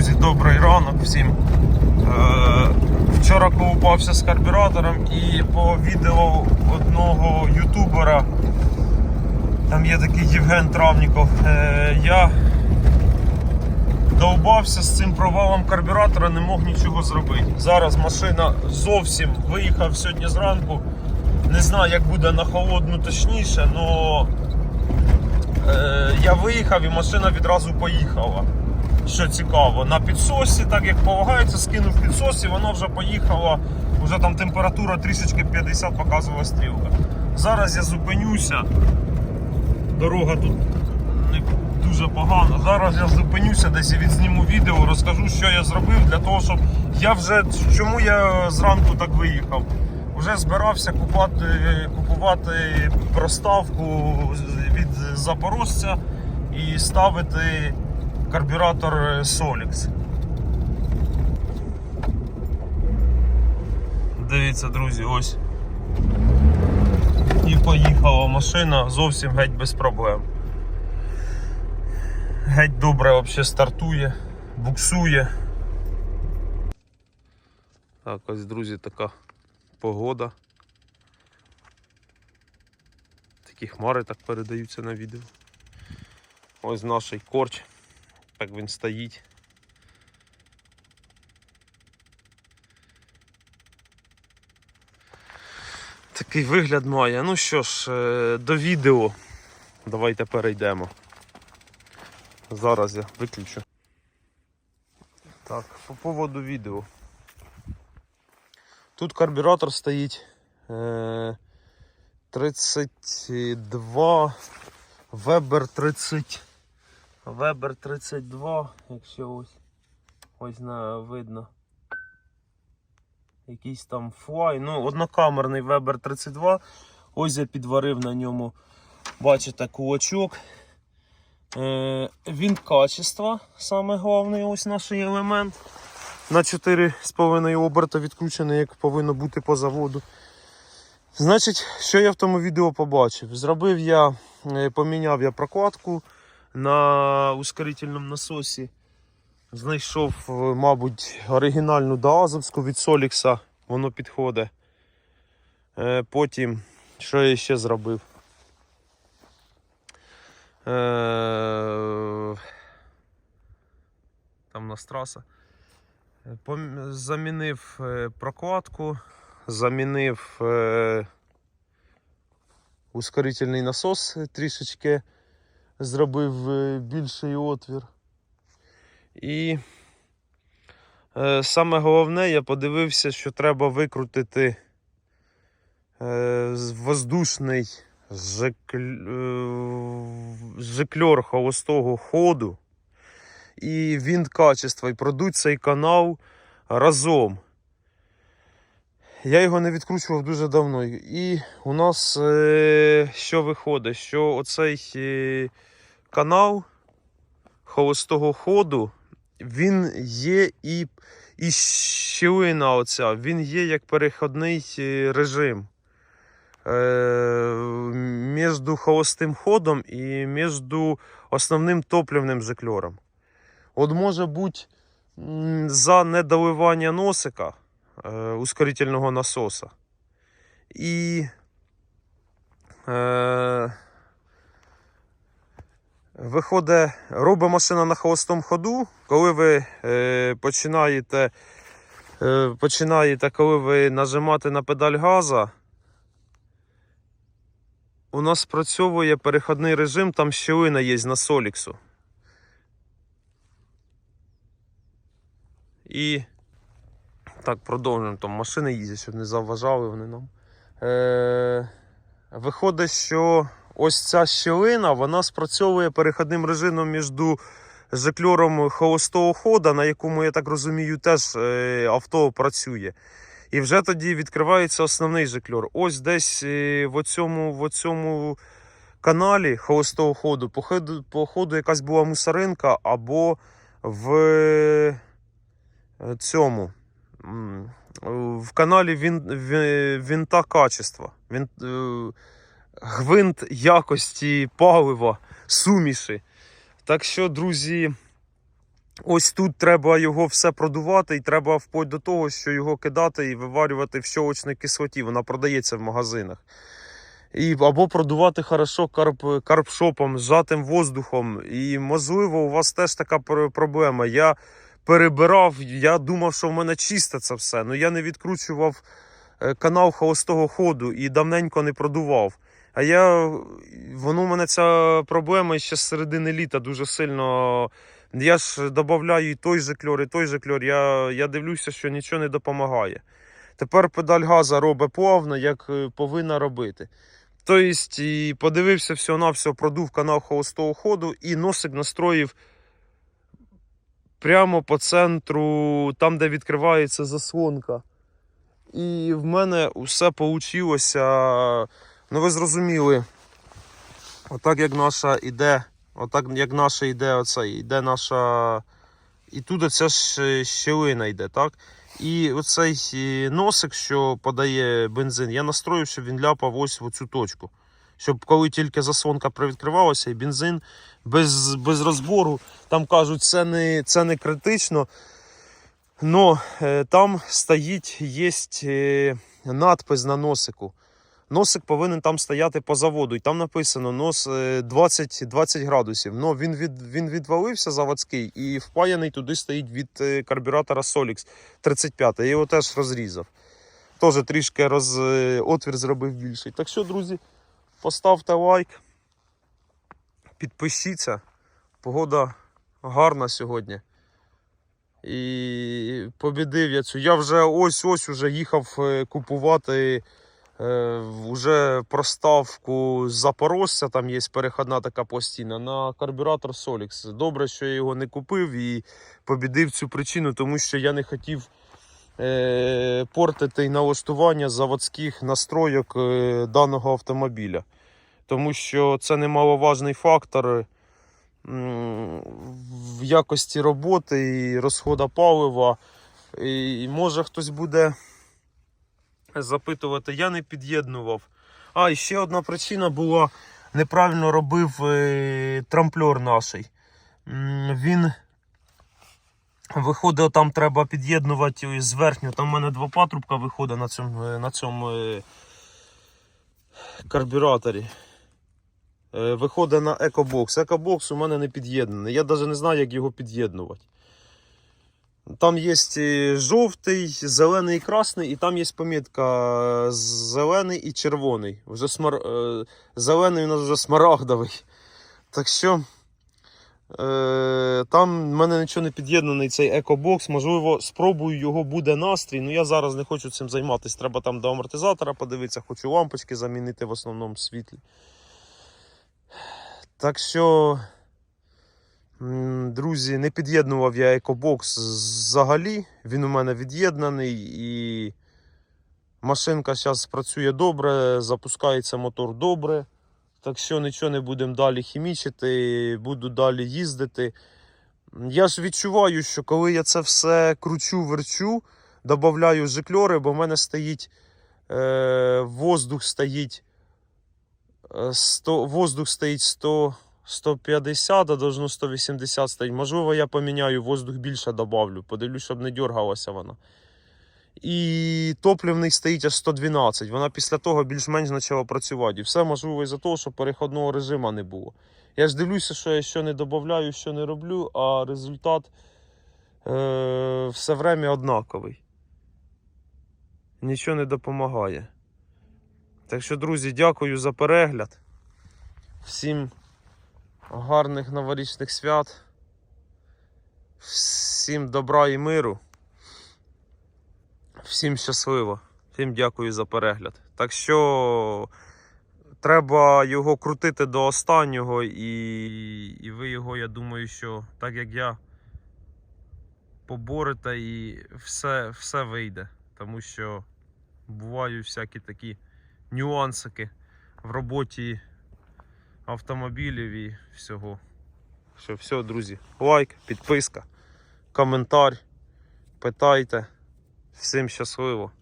Друзі, добрий ранок всім. Е, вчора колупався з карбюратором і по відео одного ютубера, там є такий Євген Травніков, е, я довбався з цим провалом карбюратора, не мог нічого зробити. Зараз машина зовсім виїхав сьогодні зранку. Не знаю, як буде на холодну точніше, але я виїхав і машина відразу поїхала. Що цікаво, на підсосі, так як полагається, скинув підсос і воно вже поїхало. Вже там температура трішечки 50 показувала стрілка. Зараз я зупинюся. Дорога тут не дуже погана. Зараз я зупинюся, десь і відзніму відео, розкажу, що я зробив для того, щоб я вже чому я зранку так виїхав. Вже збирався купувати, купувати проставку від запорожця і ставити карбюратор Solix. Дивіться, друзі, ось. І поїхала машина зовсім геть без проблем. Геть добре взагалі стартує, буксує. Так, ось, друзі, така погода. Такі хмари так передаються на відео. Ось наш корч. Так він стоїть. Такий вигляд має. Ну що ж, е, до відео. Давайте перейдемо. Зараз я виключу. Так, по поводу відео. Тут карбюратор стоїть е, 32 Weber 30 Weber 32, якщо ось ось на видно. Якийсь там флай. Ну, однокамерний Weber 32. Ось я підварив на ньому, бачите, кулачок. Е, він качества, саме головний ось наш елемент. На 4,5 оберта відкручений, як повинно бути по заводу. Значить, що я в тому відео побачив? Зробив я, е, поміняв я прокладку на ускорительному насосі. Знайшов, е, мабуть, оригінальну даазовську від Солікса, воно підходить. Е, Потім, що я ще зробив? Е, Там у нас траса. Замінив прокладку, замінив ускорительний насос трішечки зробив е, більший отвір. І е, саме головне, я подивився, що треба викрутити е, воздушний жекль... жекльор холостого ходу і він качества, і продуть цей канал разом. Я його не відкручував дуже давно. І у нас що виходить? Що оцей канал холостого ходу, він є і, і щілина оця, він є як переходний е, режим. Е, між холостим ходом і між основним топливним жикльором. От може бути за недоливання носика е, ускорительного насоса. І е, виходить, робить машина на холостому ходу, коли ви е, починаєте, е, починаєте, коли ви нажимати на педаль газа, у нас спрацьовує переходний режим, там щілина є на Соліксу. І так, продовжуємо. Там машини їздять, щоб не заважали вони нам. Е, виходить, що ось ця щілина вона спрацьовує переходним режимом між жекльором холостого хода, на якому, я так розумію, теж е, авто працює. І вже тоді відкривається основний жекльор. Ось десь е, в оцьому, в оцьому каналі холостого ходу, по ходу, по ходу якась була мусоринка або в е, цьому. В каналі він, він, вінта качества. Він, е, гвинт якості палива, суміші. Так що, друзі, Ось тут треба його все продувати, і треба вплоть до того, що його кидати і виварювати в щолочній кислоті. Вона продається в магазинах. І, або продувати хорошо карп, карпшопом, зжатим воздухом. І можливо, у вас теж така проблема. Я перебирав, я думав, що в мене чисте це все. але я не відкручував е, канал холостого ходу і давненько не продував. А я воно в мене ця проблема ще з середини літа дуже сильно. Я ж додаю і той же кльор, і той же кльор. Я, я дивлюся, що нічого не допомагає. Тепер педаль газа робить плавно, як е, повинна робити. Тобто, і подивився всього-навсього, продув канал холостого ходу і носик настроїв прямо по центру, там, де відкривається заслонка. І в мене все вийшло. Ну, ви зрозуміли, отак як наша іде, отак як наша іде, оце, іде наша. І тут ця ж щелина йде, так? І оцей е, носик, що подає бензин, я настроїв, щоб він ляпав ось в цю точку. Щоб коли тільки заслонка привідкривалася, і бензин без, без розбору, там кажуть, це не, це не критично. Но е, там стоїть є е, надпис на носику. Носик повинен там стояти по заводу, і там написано нос е, 20, 20 градусів. Но він, від, він відвалився заводський і впаяний туди стоїть від е, карбюратора Solix 35. Я його теж розрізав. Теж трішки роз, е, отвір зробив більший. Так що, друзі, поставте лайк, підпишіться. Погода гарна сьогодні. І побідив я цю. Я вже ось-ось уже їхав купувати е, вже проставку Запорожця, там є переходна така постійна, на карбюратор Solix. Добре, що я його не купив і побідив цю причину, тому що я не хотів е, портити налаштування заводських настройок е, даного автомобіля. Тому що це немаловажний фактор в якості роботи і розходу палива. І може хтось буде запитувати, я не під'єднував. А, і ще одна причина була: неправильно робив е, трамплер наш. Він виходить, там треба під'єднувати з верхнього. Там в мене два патрубка виходить на цьому, е, на цьому е, карбюраторі. Виходить на екобокс. Екобокс у мене не під'єднаний. Я навіть не знаю, як його під'єднувати. Там є жовтий, зелений і красний, і там є помітка е, зелений і червоний. Вже смар... е, Зелений у нас вже смарагдовий. Так що е, там в мене нічого не під'єднаний цей екобокс. Можливо, спробую його буде настрій. Ну я зараз не хочу цим займатися. Треба там до амортизатора подивитися, хочу лампочки замінити в основному світлі. Так що. Друзі, не під'єднував я екобокс взагалі. Він у мене від'єднаний і машинка зараз працює добре, запускається мотор добре. Так що нічого не будемо далі хімічити, буду далі їздити. Я ж відчуваю, що коли я це все кручу, верчу, додаю жикльори, бо в мене стоїть е, воздух стоїть е, 100, воздух стоїть 100. 150, а должно 180 стоїть. Можливо, я поміняю воздух більше добавлю. Подивлюсь, щоб не дергалася вона. І топливний стоїть аж 112. Вона після того більш-менш почала працювати. І все можливо із-за того, що переходного режиму не було. Я ж дивлюся, що я що не додаю, що не роблю, а результат е- все время однаковий. Нічого не допомагає. Так що, друзі, дякую за перегляд. Всім гарних новорічних свят. Всім добра і миру. Всім щасливо. Всім дякую за перегляд. Так що треба його крутити до останнього, і, і ви його, я думаю, що так як я поборете і все, все вийде. Тому що бувають всякі такі нюансики в роботі автомобілів і всього. Що, все, друзі, лайк, підписка, коментар. Питайте. Всім щасливо.